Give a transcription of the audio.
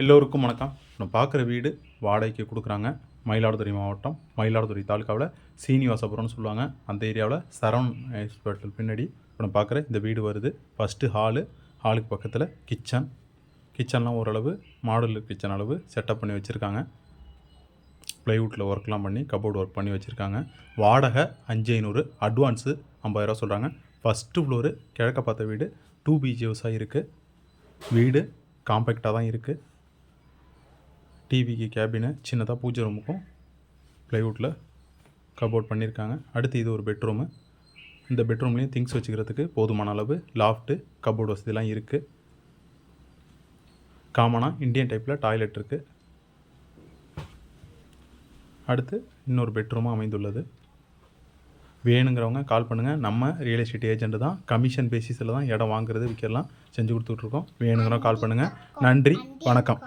எல்லோருக்கும் வணக்கம். நான் பார்க்குற வீடு வாடகைக்கு கொடுக்குறாங்க. மயிலாடுதுறை மாவட்டம் மயிலாடுதுறை தாலுக்காவில் சீனிவாசபுரம்னு சொல்லுவாங்க. அந்த ஏரியாவில் சரவண் ஹாஸ்பிட்டல் பின்னாடி இப்போ நான் பார்க்குற இந்த வீடு வருது. ஃபஸ்ட்டு ஹாலு ஹாலுக்கு பக்கத்தில் கிச்சன் கிச்சன்லாம் ஓரளவு மாடல் கிச்சன் அளவு செட்டப் பண்ணி வச்சுருக்காங்க. ப்ளைவுட்டில் ஒர்க்லாம் பண்ணி கபோர்டு ஒர்க் பண்ணி வச்சுருக்காங்க. வாடகை அஞ்சு ஐநூறு அட்வான்ஸு ஐம்பதாயிரரூவா சொல்கிறாங்க ஃபஸ்ட்டு ஃப்ளோரு கிழக்க பார்த்த வீடு டூ பிஜிஎஸாக இருக்குது வீடு காம்பேக்டாக தான் இருக்குது டிவிக்கு கேபினு சின்னதாக பூஜை ரூமுக்கும் ப்ளைவுட்டில் கபோர்ட் பண்ணியிருக்காங்க அடுத்து இது ஒரு பெட்ரூமு இந்த பெட்ரூம்லேயும் திங்ஸ் வச்சுக்கிறதுக்கு போதுமான அளவு லாஃப்ட்டு கபோர்டு வசதிலாம் இருக்குது காமனாக இந்தியன் டைப்பில் டாய்லெட் இருக்குது அடுத்து இன்னொரு பெட்ரூமும் அமைந்துள்ளது. வேணுங்கிறவங்க கால் பண்ணுங்கள் நம்ம ரியல் எஸ்டேட் ஏஜென்ட் தான். கமிஷன் பேசிஸில் தான் இடம் வாங்குறது விற்கலாம் செஞ்சு கொடுத்துட்ருக்கோம் வேணுங்கிறவங்க கால் பண்ணுங்கள் நன்றி. வணக்கம்.